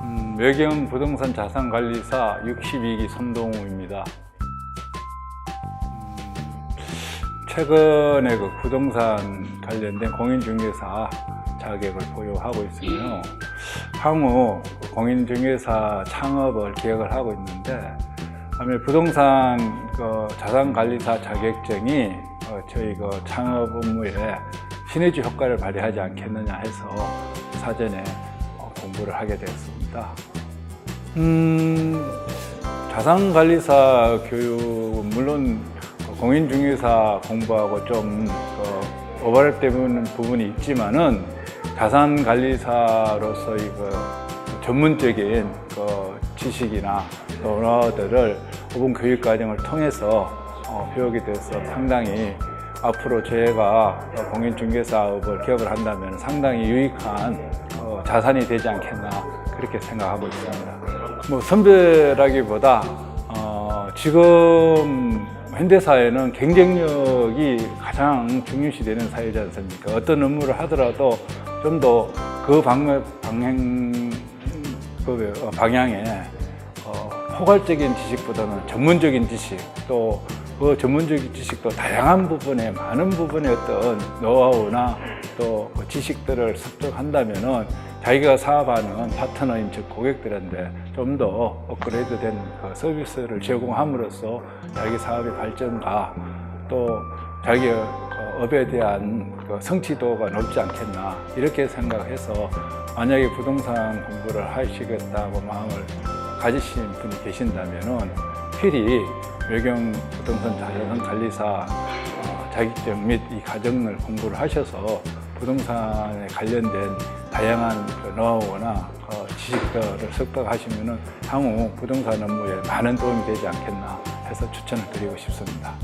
음, 외경 부동산 자산관리사 62기 손동우입니다. 음, 최근에 그 부동산 관련된 공인중개사 자격을 보유하고 있으며 향후 공인중개사 창업을 계획을 하고 있는데 아무래도 부동산 그 자산관리사 자격증이 어, 저희 그 창업 업무에 시너지 효과를 발휘하지 않겠느냐 해서 사전에 어, 공부를 하게 되었습니다. 음, 자산관리사 교육은 물론 공인중개사 공부하고 좀 어, 오버랩되는 부분이 있지만은 자산관리사로서 이거 전문적인 그 지식이나 또 언어들을 오분 교육 과정을 통해서 어, 배우게 돼서 상당히 앞으로 제가 공인중개사업을 기업을 한다면 상당히 유익한 어, 자산이 되지 않겠나 그렇게 생각하고 있습니다. 뭐 선배라기보다 어, 지금 현대사회는 경쟁력이 가장 중요시되는 사회지 않습니까? 어떤 업무를 하더라도 좀 더 그 방향, 방향, 그 방향에 어, 포괄적인 지식보다는 전문적인 지식 또 그 전문적인 지식도 다양한 부분에 많은 부분의 어떤 노하우나 또그 지식들을 습득한다면은 자기가 사업하는 파트너인 즉 고객들한테 좀 더 업그레이드된 그 서비스를 제공함으로써 자기 사업의 발전과 또 자기 어, 업에 대한 그 성취도가 높지 않겠나 이렇게 생각해서 만약에 부동산 공부를 하시겠다고 마음을 가지신 분이 계신다면은 필히 외경 부동산 자산 관리사 어, 자격증 및 이 과정을 공부를 하셔서 부동산에 관련된 다양한 그 노하우나 어, 지식들을 습득하시면은 향후 부동산 업무에 많은 도움이 되지 않겠나 해서 추천을 드리고 싶습니다.